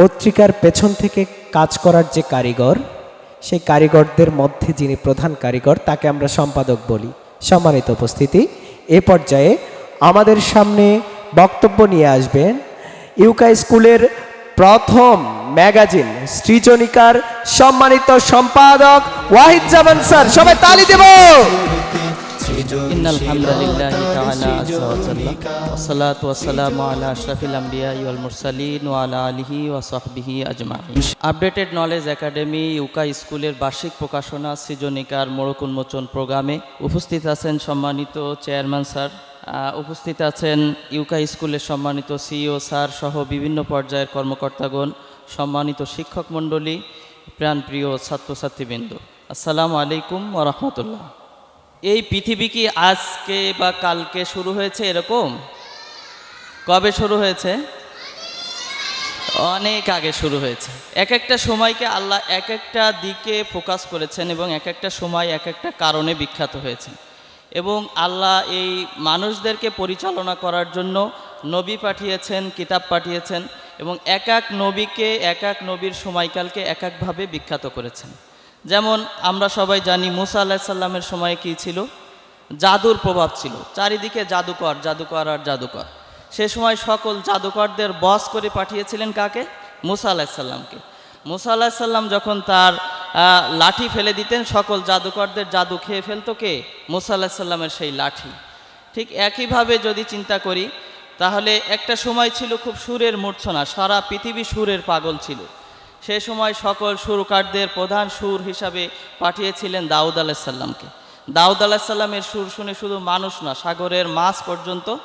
পত্রিকার পেছন থেকে কাজ করার যে কারিগর, সেই কারিগরদের মধ্যে যিনি প্রধান কারিগর, তাকে আমরা সম্পাদক বলি। সম্মানিত উপস্থিতি, এ পর্যায়ে আমাদের সামনে বক্তব্য নিয়ে আসবেন ইউকা স্কুলের প্রথম ম্যাগাজিন, সৃজনিকার সম্মানিত সম্পাদক ওয়াহিদ জামান স্যার। সবাই তালি দেব! إن الحمد لله تعالى عز وجل والصلاة والسلام على أشرف الأنبياء والمرسلين وعلى آله وصحبه أجمعين আপডেটেড নলেজ একাডেমি ইউকা স্কুলের বার্ষিক প্রকাশনা সৃজনিকার মোড়ক উন্মোচন প্রোগ্রামে উপস্থিত আছেন সম্মানিত চেয়ারম্যান স্যার আহ, উপস্থিত আছেন ইউকা স্কুলের সম্মানিত সিইও স্যার সহ বিভিন্ন পর্যায়ের কর্মকর্তাগণ সম্মানিত শিক্ষক মণ্ডলী প্রাণপ্রিয় ছাত্রছাত্রীবৃন্দ আসসালামু আলাইকুম ওরহমতুল্লাহ এই পৃথিবী কি আজকে বা কালকে শুরু হয়েছে এরকম? কবে শুরু হয়েছে? অনেক আগে শুরু হয়েছে। এক একটা সময়কে আল্লাহ এক একটা দিকে ফোকাস করেছেন এবং এক একটা সময় এক একটা কারণে বিখ্যাত হয়েছে। এবং আল্লাহ এই মানুষদেরকে পরিচালনা করার জন্য নবী পাঠিয়েছেন, কিতাব পাঠিয়েছেন এবং এক এক নবীকে এক এক নবীর সময়কালকে এক একভাবে বিখ্যাত করেছেন। যেমন আমরা সবাই জানি মুসা আল্লাহ সাল্লামের সময়ে কী ছিল? জাদুর প্রভাব ছিল। চারিদিকে জাদুকর জাদুকর আর জাদুকর। সে সময় সকল জাদুকরদের বস করে পাঠিয়েছিলেন কাকে? মুসা আলাহিসাল্লামকে মুসা আলাহিসাল্লাম যখন তার লাঠি ফেলে দিতেন, সকল জাদুকরদের জাদু খেয়ে ফেলতো কে? মুসা আলাহিসাল্লামের সেই লাঠি। ঠিক একইভাবে যদি চিন্তা করি, তাহলে একটা সময় ছিল খুব সুরের মূর্ছনা, সারা পৃথিবী সুরের পাগল ছিল। সে সময় সকল সুরকারদের প্রধান সুর হিসাবে পাঠিয়েছিলেন দাউদ আলাহিসাল্লামকে দাউদ আলাহিসাল্লামের সুর শুনে শুধু মানুষ না, সাগরের মাছ পর্যন্ত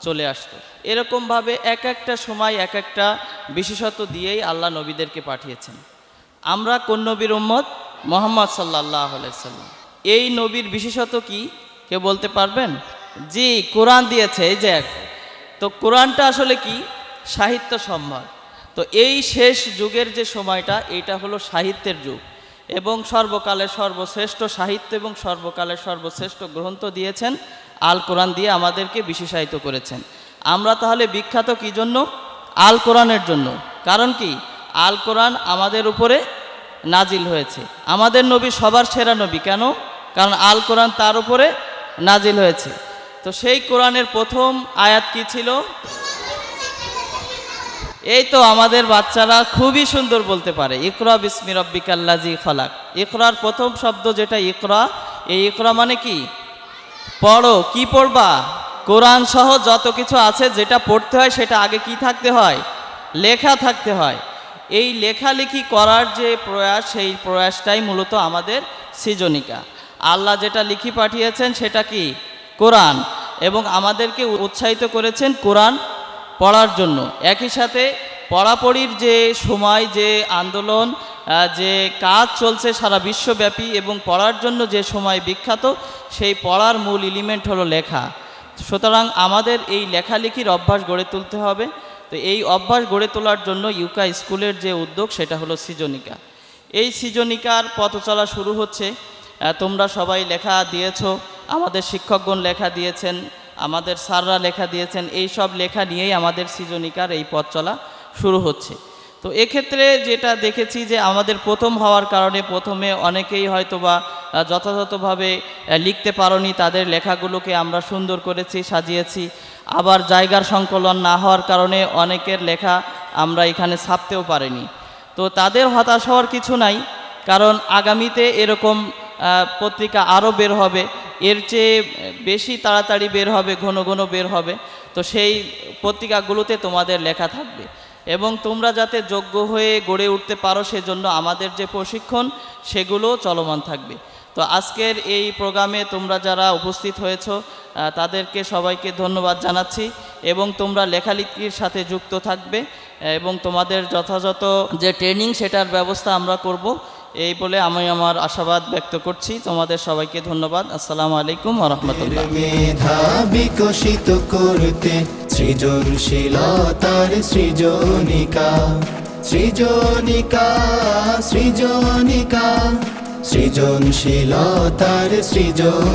চলে আসতো। এরকমভাবে এক একটা সময় এক একটা বিশেষত্ব দিয়েই আল্লাহ নবীদেরকে পাঠিয়েছেন। আমরা কোন নবীর উম্মত? মোহাম্মদ সাল্লাহ আলাইসাল্লাম এই নবীর বিশেষত কি? কেউ বলতে পারবেন? জি, কোরআন দিয়েছে, এই যে। তো কোরআনটা আসলে কি? সাহিত্য সম্ভার। তো এই শেষ যুগের যে সময়টা, এটা হলো সাহিত্যের যুগ। এবং সর্বকালের সর্বশ্রেষ্ঠ সাহিত্য এবং সর্বকালের সর্বশ্রেষ্ঠ গ্রন্থ দিয়েছেন, আল কোরআন দিয়ে আমাদেরকে বিশেষায়িত করেছেন। আমরা তাহলে বিখ্যাত কি জন্য? আল কোরআনের জন্য। কারণ কি? আল কোরআন আমাদের উপরে নাজিল হয়েছে। আমাদের নবী সবার সেরা নবী। কেন? কারণ আল কোরআন তার উপরে নাজিল হয়েছে। তো সেই কোরআনের প্রথম আয়াত কি ছিল? এই তো আমাদের বাচ্চারা খুবই সুন্দর বলতে পারে। ইকরা বিসমি রব্বিকাল্লাজি খলাক। ইকরার প্রথম শব্দ যেটা ইকরা, এই ইকরা মানে কি? পড়ো, কি পড়বা? কোরআন সহ যত কিছু আছে যেটা পড়তে হয় সেটা আগে কি থাকতে হয়? লেখা থাকতে হয়। এই লেখালেখি করার যে প্রয়াস, সেই প্রয়াসটাই মূলত আমাদের সৃজনিকা। আল্লাহ যেটা লিখি পাঠিয়েছেন সেটা কি? কোরআন। এবং আমাদেরকে উৎসাহিত করেছেন কোরআন পড়ার জন্য। একই সাথে পড়াপড়ির যে সময়, যে আন্দোলন যে কাজ চলছে সারা বিশ্বব্যাপী এবং পড়ার জন্য যে সময় বিখ্যাত, সেই পড়ার মূল এলিমেন্ট হলো লেখা। সুতরাং আমাদের এই লেখালেখির অভ্যাস গড়ে তুলতে হবে। তো এই অভ্যাস গড়ে তোলার জন্য ইউকা স্কুলের যে উদ্যোগ, সেটা হলো সৃজনিকা। এই সৃজনিকার পথ চলা শুরু হচ্ছে। তোমরা সবাই লেখা দিয়েছ। আমাদের শিক্ষকগণ লেখা দিয়েছেন। আমাদের স্যাররা লেখা দিয়েছেন, এই সব লেখা নিয়েই আমাদের সৃজনিকার এই পথ চলা শুরু হচ্ছে। তো এক্ষেত্রে যেটা দেখেছি যে আমাদের প্রথম হওয়ার কারণে প্রথমে অনেকেই হয়তো বা যথাযথভাবে লিখতে পারোনি, তাদের লেখাগুলোকে আমরা সুন্দর করেছি, সাজিয়েছি। আবার জায়গার সংকলন না হওয়ার কারণে অনেকের লেখা আমরা এখানে ছাপতেও পারিনি। তো তাদের হতাশ হওয়ার কিছু নাই, কারণ আগামীতে এরকম পত্রিকা আরও বের হবে। এর চেয়ে বেশি তাড়াতাড়ি বের হবে, ঘন ঘন বের হবে, তো সেই পত্রিকাগুলোতে তোমাদের লেখা থাকবে। এবং তোমরা যাতে যোগ্য হয়ে গড়ে উঠতে পারো সেজন্য আমাদের যে প্রশিক্ষণ, সেগুলো চলমান থাকবে। তো আজকের এই প্রোগ্রামে তোমরা যারা উপস্থিত হয়েছ তাদেরকে সবাইকে ধন্যবাদ জানাচ্ছি এবং তোমরা লেখালেখির সাথে যুক্ত থাকবে এবং তোমাদের যথাযথ যে ট্রেনিং, সেটার ব্যবস্থা আমরা করব। এই বলে আমি আমার আশাবাদ ব্যক্ত করছি। তোমাদের সবাইকে ধন্যবাদ। আসসালামু আলাইকুম রহমতুল্লাহ। মেধা বিকশিত করতে সৃজনশীলতার সৃজনিকা সৃজনিকা সৃজনিকা সৃজনশীলতার সৃজন